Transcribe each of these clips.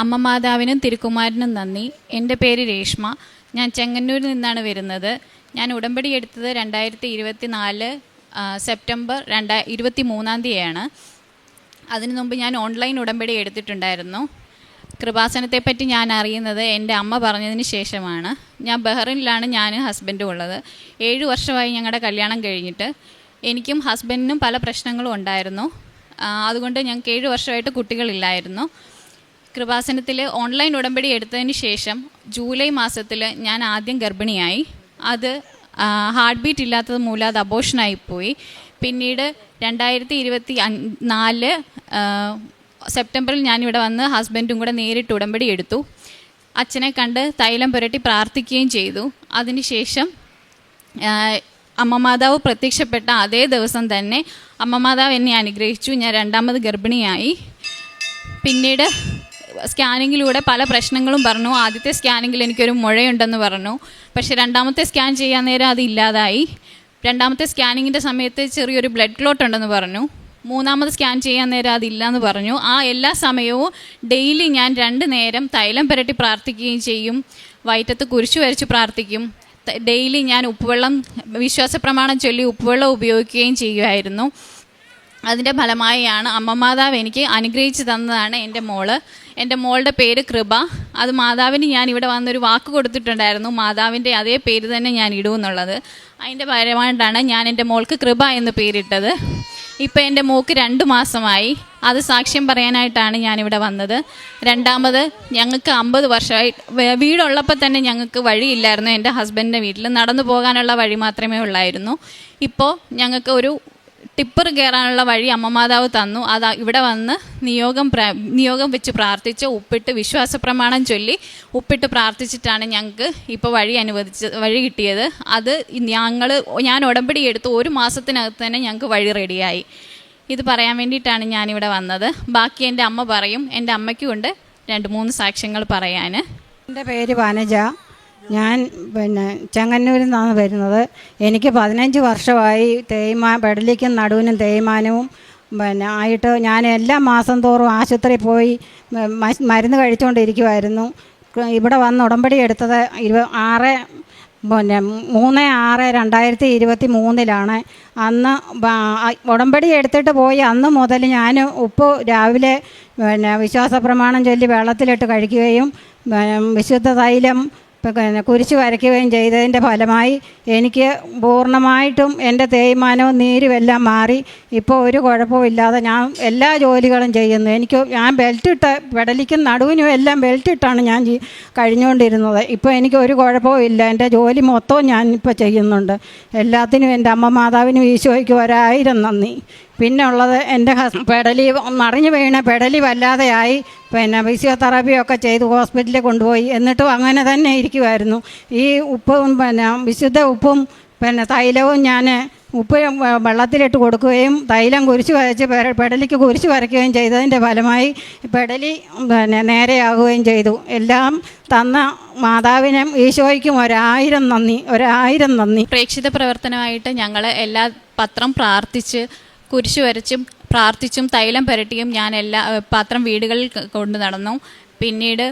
അമ്മ മാതാവിനും തിരുക്കുമാരനും നന്ദി. എന്റെ പേര് രേഷ്മ. ഞാൻ ചെങ്ങന്നൂരിൽ നിന്നാണ് വരുന്നത്. ഞാൻ ഉടമ്പടി എടുത്തത് രണ്ടായിരത്തി ഇരുപത്തി നാല് സെപ്റ്റംബർ രണ്ടാ ഇരുപത്തി മൂന്നാം തീയതിയാണ്. അതിനു മുമ്പ് ഞാൻ ഓൺലൈൻ ഉടമ്പടി എടുത്തിട്ടുണ്ടായിരുന്നു. കൃപാസനത്തെപ്പറ്റി ഞാൻ അറിയുന്നത് എന്റെ അമ്മ പറഞ്ഞതിന് ശേഷമാണ്. ഞാൻ ബഹ്റിനിലാണ് ഞാൻ ഹസ്ബൻഡും ഉള്ളത്. ഏഴ് വർഷമായി ഞങ്ങളുടെ കല്യാണം കഴിഞ്ഞിട്ട് എനിക്കും ഹസ്ബൻഡിനും പല പ്രശ്നങ്ങളും ഉണ്ടായിരുന്നു. അതുകൊണ്ട് ഞങ്ങൾക്ക് ഏഴ് വർഷമായിട്ട് കുട്ടികളില്ലായിരുന്നു. കൃപാസനത്തിൽ ഓൺലൈൻ ഉടമ്പടി എടുത്തതിന് ശേഷം ജൂലൈ മാസത്തിൽ ഞാൻ ആദ്യം ഗർഭിണിയായി. അത് ഹാർട്ട് ബീറ്റ് ഇല്ലാത്തത് മൂലം അത് അബോഷനായി പോയി. പിന്നീട് രണ്ടായിരത്തി ഇരുപത്തി നാല് സെപ്റ്റംബറിൽ ഞാനിവിടെ വന്ന് ഹസ്ബൻഡും കൂടെ നേരിട്ട് ഉടമ്പടി എടുത്തു. അച്ഛനെ കണ്ട് തൈലം പുരട്ടി പ്രാർത്ഥിക്കുകയും ചെയ്തു. അതിനുശേഷം അമ്മമാതാവ് അമ്മ മാതാവ് പ്രത്യക്ഷപ്പെട്ട അതേ ദിവസം തന്നെ അമ്മമാതാവ് എന്നെ അനുഗ്രഹിച്ചു. ഞാൻ രണ്ടാമത് ഗർഭിണിയായി. പിന്നീട് സ്കാനിങ്ങിലൂടെ പല പ്രശ്നങ്ങളും പറഞ്ഞു. ആദ്യത്തെ സ്കാനിങ്ങിൽ എനിക്കൊരു മുഴയുണ്ടെന്ന് പറഞ്ഞു. പക്ഷേ രണ്ടാമത്തെ സ്കാൻ ചെയ്യാൻ നേരം അത് ഇല്ലാതായി. രണ്ടാമത്തെ സ്കാനിങ്ങിന്റെ സമയത്ത് ചെറിയൊരു ബ്ലഡ് ക്ലോട്ട് ഉണ്ടെന്ന് പറഞ്ഞു. മൂന്നാമത് സ്കാൻ ചെയ്യാൻ നേരം അതില്ലാന്ന് പറഞ്ഞു. ആ എല്ലാ സമയവും ഡെയിലി ഞാൻ രണ്ട് നേരം തൈലം പുരട്ടി പ്രാർത്ഥിക്കുകയും ചെയ്യും. വയറ്റത്ത് കുരിശു വരച്ച് പ്രാർത്ഥിക്കും. ഡെയിലി ഞാൻ ഉപ്പുവെള്ളം വിശ്വാസ പ്രമാണം ചൊല്ലി ഉപ്പുവെള്ളം ഉപയോഗിക്കുകയും ചെയ്യുമായിരുന്നു. അതിന്റെ ഫലമായാണ് അമ്മ മാതാവ് എനിക്ക് അനുഗ്രഹിച്ചു തന്നതാണ് എന്റെ മോൾ. എന്റെ മോളുടെ പേര് കൃപ. അത് മാതാവിന് ഞാൻ ഇവിടെ വന്നൊരു വാക്ക് കൊടുത്തിട്ടുണ്ടായിരുന്നു. മാതാവിന്റെ അതേ പേര് തന്നെ ഞാൻ ഇടുമെന്നുള്ളത് അതിന്റെ പരമായിട്ടാണ് ഞാൻ എന്റെ മോൾക്ക് കൃപ എന്ന് പേരിട്ടത്. ഇപ്പം എന്റെ മോക്ക് രണ്ട് മാസമായി. അത് സാക്ഷ്യം പറയാനായിട്ടാണ് ഞാനിവിടെ വന്നത്. രണ്ടാമത് ഞങ്ങൾക്ക് അമ്പത് വർഷമായി. വീടുള്ളപ്പോൾ തന്നെ ഞങ്ങൾക്ക് വഴിയില്ലായിരുന്നു. എന്റെ ഹസ്ബൻഡിന്റെ വീട്ടിൽ നടന്നു പോകാനുള്ള വഴി മാത്രമേ ഉള്ളായിരുന്നു. ഇപ്പോൾ ഞങ്ങൾക്ക് ഒരു ടിപ്പർ കയറാനുള്ള വഴി അമ്മമാതാവ് തന്നു. അത് ഇവിടെ വന്ന് നിയോഗം നിയോഗം വെച്ച് പ്രാർത്ഥിച്ച് ഉപ്പിട്ട് വിശ്വാസ പ്രമാണം ചൊല്ലി ഉപ്പിട്ട് പ്രാർത്ഥിച്ചിട്ടാണ് ഞങ്ങൾക്ക് ഇപ്പോൾ വഴി അനുവദിച്ച് വഴി കിട്ടിയത്. അത് ഞങ്ങൾ ഞാൻ ഉടമ്പടി എടുത്ത് ഒരു മാസത്തിനകത്ത് തന്നെ ഞങ്ങൾക്ക് വഴി റെഡിയായി. ഇത് പറയാൻ വേണ്ടിയിട്ടാണ് ഞാനിവിടെ വന്നത്. ബാക്കി എന്റെ അമ്മ പറയും എന്റെ അമ്മയ്ക്കും ഉണ്ട്. രണ്ട് മൂന്ന് സാക്ഷ്യങ്ങൾ പറയാൻ എന്റെ പേര് വനജ. ഞാൻ പിന്നെ ചെങ്ങന്നൂരിൽ നിന്നാണ് വരുന്നത്. എനിക്ക് പതിനഞ്ച് വർഷമായി തേയ്മാ പെടലിക്കും നടുവിനും തേയ്മാനവും പിന്നെ ആയിട്ട് ഞാൻ എല്ലാ മാസം തോറും ആശുപത്രിയിൽ പോയി മരുന്ന് കഴിച്ചുകൊണ്ടിരിക്കുമായിരുന്നു ഇവിടെ വന്ന് ഉടമ്പടി എടുത്തത് ഇരുപ ആറ് പിന്നെ മൂന്ന് ആറ് രണ്ടായിരത്തി ഇരുപത്തി മൂന്നിലാണ് അന്ന് ഉടമ്പടി എടുത്തിട്ട് പോയി അന്ന് മുതൽ ഞാൻ ഉപ്പ് രാവിലെ പിന്നെ വിശ്വാസ പ്രമാണം ചൊല്ലി വെള്ളത്തിലിട്ട് കഴിക്കുകയും വിശുദ്ധ തൈലം പിന്നെ കുരിശ് വരയ്ക്കുകയും ചെയ്തതിന്റെ ഫലമായി എനിക്ക് പൂർണമായിട്ടും എന്റെ തേയ്മാനവും നീരും എല്ലാം മാറി. ഇപ്പോൾ ഒരു കുഴപ്പവും ഇല്ലാതെ ഞാൻ എല്ലാ ജോലികളും ചെയ്യുന്നു. എനിക്ക് ഞാൻ ബെൽറ്റ് ഇട്ട പെടലിക്കും നടുവിനും എല്ലാം ബെൽറ്റ് ഇട്ടാണ് ഞാൻ കഴിഞ്ഞുകൊണ്ടിരുന്നത്. ഇപ്പോൾ എനിക്ക് ഒരു കുഴപ്പവും ഇല്ല. എന്റെ ജോലി മൊത്തവും ഞാൻ ഇപ്പോൾ ചെയ്യുന്നുണ്ട്. എല്ലാത്തിനും എന്റെ അമ്മ മാതാവിനും ഈശോയ്ക്ക് ഒരായിരം നന്ദി. പിന്നെ ഉള്ളത് എന്റെ ഹസ് പെടലി മറിഞ്ഞു വീണ പെടലി വല്ലാതെയായി. പിന്നെ ഫിസിയോതെറാപ്പിയൊക്കെ ചെയ്ത് ഹോസ്പിറ്റലിൽ കൊണ്ടുപോയി. എന്നിട്ടും അങ്ങനെ തന്നെ ഇരിക്കുമായിരുന്നു ഈ ഉപ്പും പിന്നെ വിശുദ്ധ ഉപ്പും പിന്നെ തൈലവും ഞാൻ ഉപ്പ് വെള്ളത്തിലിട്ട് കൊടുക്കുകയും തൈലം കുരിശ് വരച്ച് പെടലിക്ക് കുരിശ് വരയ്ക്കുകയും ചെയ്തതിന്റെ ഫലമായി പെടലി പിന്നെ നേരെയാകുകയും ചെയ്തു. എല്ലാം തന്ന മാതാവിനും ഈശോയ്ക്കും ഒരായിരം നന്ദി. ഒരായിരം നന്ദി. പ്രേക്ഷിത പ്രവർത്തനമായിട്ട് ഞങ്ങൾ എല്ലാ പത്രം പ്രാർത്ഥിച്ച് കുരിശ് വരച്ചും പ്രാർത്ഥിച്ചും തൈലം പുരട്ടിയും ഞാൻ എല്ലാ പാത്രം വീടുകളിൽ കൊണ്ടു നടന്നു. പിന്നീട്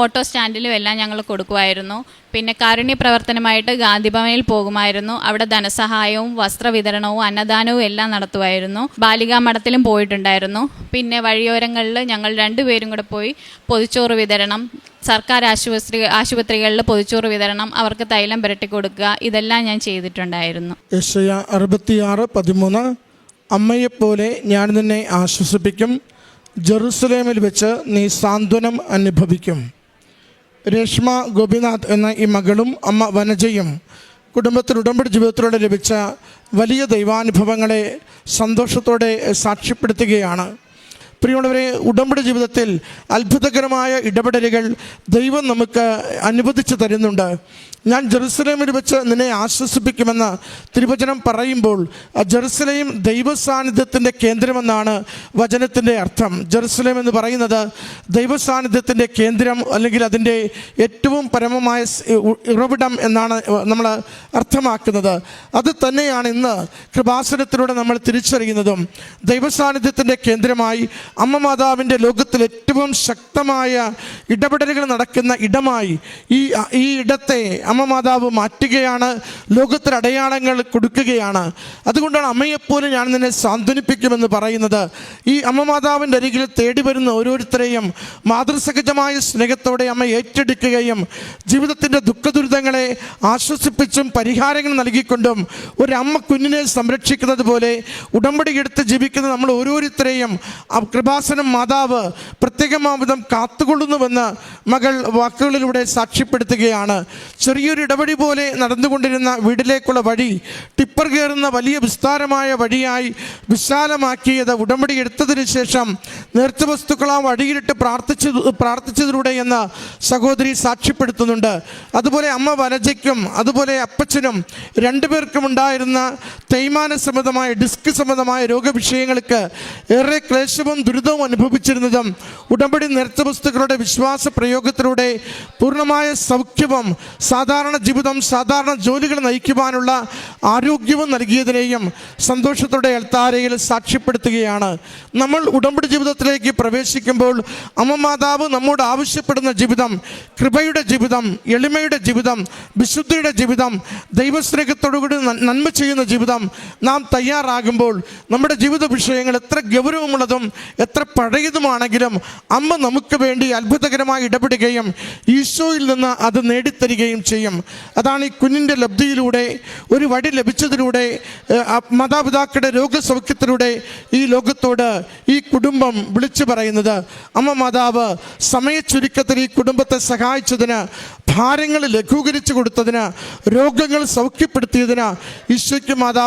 ഓട്ടോ സ്റ്റാൻഡിലും എല്ലാം ഞങ്ങൾ കൊടുക്കുമായിരുന്നു. പിന്നെ കാരുണ്യ പ്രവർത്തനമായിട്ട് ഗാന്ധിഭവനിൽ പോകുമായിരുന്നു. അവിടെ ധനസഹായവും വസ്ത്രവിതരണവും അന്നദാനവും എല്ലാം നടത്തുമായിരുന്നു. ബാലികാ മഠത്തിലും പോയിട്ടുണ്ടായിരുന്നു. പിന്നെ വഴിയോരങ്ങളിൽ ഞങ്ങൾ രണ്ടുപേരും കൂടെ പോയി പൊതിച്ചോറ് വിതരണം സർക്കാർ ആശുപത്രി ആശുപത്രികളിൽ പൊതിച്ചോറ് വിതരണം അവർക്ക് തൈലം പുരട്ടി കൊടുക്കുക ഇതെല്ലാം ഞാൻ ചെയ്തിട്ടുണ്ടായിരുന്നു. അമ്മയെപ്പോലെ ഞാൻ നിന്നെ ആശ്വസിപ്പിക്കും. ജെറുസലേമിൽ വെച്ച് നീ സാന്ത്വനം അനുഭവിക്കും. രേഷ്മ ഗോപിനാഥ് എന്ന ഈ മകളും അമ്മ വനജയും കുടുംബത്തിൽ ഉടമ്പടി ജീവിതത്തിലൂടെ ലഭിച്ച വലിയ ദൈവാനുഭവങ്ങളെ സന്തോഷത്തോടെ സാക്ഷ്യപ്പെടുത്തുകയാണ്. പ്രിയമുള്ളവരെ ഉടമ്പടി ജീവിതത്തിൽ അത്ഭുതകരമായ ഇടപെടലുകൾ ദൈവം നമുക്ക് അനുവദിച്ചു തരുന്നുണ്ട്. ഞാൻ ജെറുസലേമിൽ വെച്ച് നിന്നെ ആശ്വസിപ്പിക്കുമെന്ന് തിരുവചനം പറയുമ്പോൾ ജെറുസലേം ദൈവസാന്നിധ്യത്തിന്റെ കേന്ദ്രമെന്നാണ് വചനത്തിന്റെ അർത്ഥം. ജെറുസലേം എന്ന് പറയുന്നത് ദൈവസാന്നിധ്യത്തിന്റെ കേന്ദ്രം അല്ലെങ്കിൽ അതിന്റെ ഏറ്റവും പരമമായ ഉറവിടം എന്നാണ് നമ്മൾ അർത്ഥമാക്കുന്നത്. അത് തന്നെയാണ് ഇന്ന് കൃപാസനത്തിലൂടെ നമ്മൾ തിരിച്ചറിയുന്നതും. ദൈവസാന്നിധ്യത്തിന്റെ കേന്ദ്രമായി അമ്മ മാതാവിന്റെ ലോകത്തിൽ ഏറ്റവും ശക്തമായ ഇടപെടലുകൾ നടക്കുന്ന ഇടമായി ഈ ഈ ഇടത്തെ മാതാവ് മാറ്റുകയാണ് ലോകത്തിൽ അടയാളങ്ങൾ കൊടുക്കുകയാണ്. അതുകൊണ്ടാണ് അമ്മയെപ്പോലും ഞാൻ നിന്നെ സാന്ത്വനിപ്പിക്കുമെന്ന് പറയുന്നത്. ഈ അമ്മമാതാവിന്റെ അരികിൽ തേടി വരുന്ന ഓരോരുത്തരെയും മാതൃസഹജമായ സ്നേഹത്തോടെ അമ്മ ഏറ്റെടുക്കുകയും ജീവിതത്തിന്റെ ദുഃഖദുരിതങ്ങളെ ആശ്വസിപ്പിച്ചും പരിഹാരങ്ങൾ നൽകിക്കൊണ്ടും ഒരു അമ്മ കുഞ്ഞിനെ സംരക്ഷിക്കുന്നത് പോലെ ഉടമ്പടി എടുത്ത് ജീവിക്കുന്ന നമ്മൾ ഓരോരുത്തരെയും കൃപാസനം മാതാവ് പ്രത്യേകമാവിധം കാത്തുകൊള്ളുന്നുവെന്ന് മകൾ വാക്കുകളിലൂടെ സാക്ഷ്യപ്പെടുത്തുകയാണ്. ചെറിയൊരു ഇടവഴി പോലെ നടന്നുകൊണ്ടിരുന്ന വീട്ടിലേക്കുള്ള വഴി ടിപ്പർ കയറുന്ന വലിയ വിസ്താരമായ വഴിയായി വിശാലമാക്കിയത് ഉടമ്പടി എടുത്തതിന് ശേഷം നേർച്ച വസ്തുക്കൾ ആ വഴിയിലിട്ട് പ്രാർത്ഥിച്ചു പ്രാർത്ഥിച്ചതിലൂടെ എന്ന് സഹോദരി സാക്ഷ്യപ്പെടുത്തുന്നുണ്ട്. അതുപോലെ അമ്മ വനജയ്ക്കും അതുപോലെ അപ്പച്ചനും രണ്ടുപേർക്കും ഉണ്ടായിരുന്ന തേയ്മാന സംബന്ധമായ ഡിസ്ക് സംബന്ധമായ രോഗവിഷയങ്ങൾക്ക് ഏറെ ക്ലേശവും ദുരിതവും അനുഭവിച്ചിരുന്നതും ഉടമ്പടി നേർച്ച വസ്തുക്കളുടെ വിശ്വാസ പ്രയോഗത്തിലൂടെ പൂർണമായ സൗഖ്യവും സാധാരണ ജീവിതം സാധാരണ ജോലികൾ നയിക്കുവാനുള്ള ആരോഗ്യവും നൽകിയതിനെയും സന്തോഷത്തോടെ എൽത്താരയിൽ സാക്ഷ്യപ്പെടുത്തുകയാണ്. നമ്മൾ ഉടമ്പടി ജീവിതത്തിലേക്ക് പ്രവേശിക്കുമ്പോൾ അമ്മ മാതാവ് നമ്മോട് ആവശ്യപ്പെടുന്ന ജീവിതം കൃപയുടെ ജീവിതം എളിമയുടെ ജീവിതം വിശുദ്ധിയുടെ ജീവിതം ദൈവസ്നേഹത്തോടുകൂടി നന്മ ചെയ്യുന്ന ജീവിതം നാം തയ്യാറാകുമ്പോൾ നമ്മുടെ ജീവിത വിഷയങ്ങൾ എത്ര ഗൗരവമുള്ളതും എത്ര പഴയതുമാണെങ്കിലും അമ്മ നമുക്ക് വേണ്ടി അത്ഭുതകരമായി ഇടപെടുകയും ഈശോയിൽ നിന്ന് അത് നേടിത്തരികയും ചെയ്യും. അതാണ് ഈ കുഞ്ഞിന്റെ ലബ്ധിയിലൂടെ ഒരു വടി ലഭിച്ചതിലൂടെ മാതാപിതാക്കളുടെ രോഗസൗഖ്യത്തിലൂടെ ഈ ലോകത്തോട് ഈ കുടുംബം വിളിച്ചു പറയുന്നത്. അമ്മ മാതാവ് സമയച്ചുരുക്കത്തിൽ ഈ കുടുംബത്തെ സഹായിച്ചതിന് ഭാരങ്ങൾ ലഘൂകരിച്ചു കൊടുത്തതിന് രോഗങ്ങൾ സൗഖ്യപ്പെടുത്തിയതിന് ഈശോയ്ക്ക്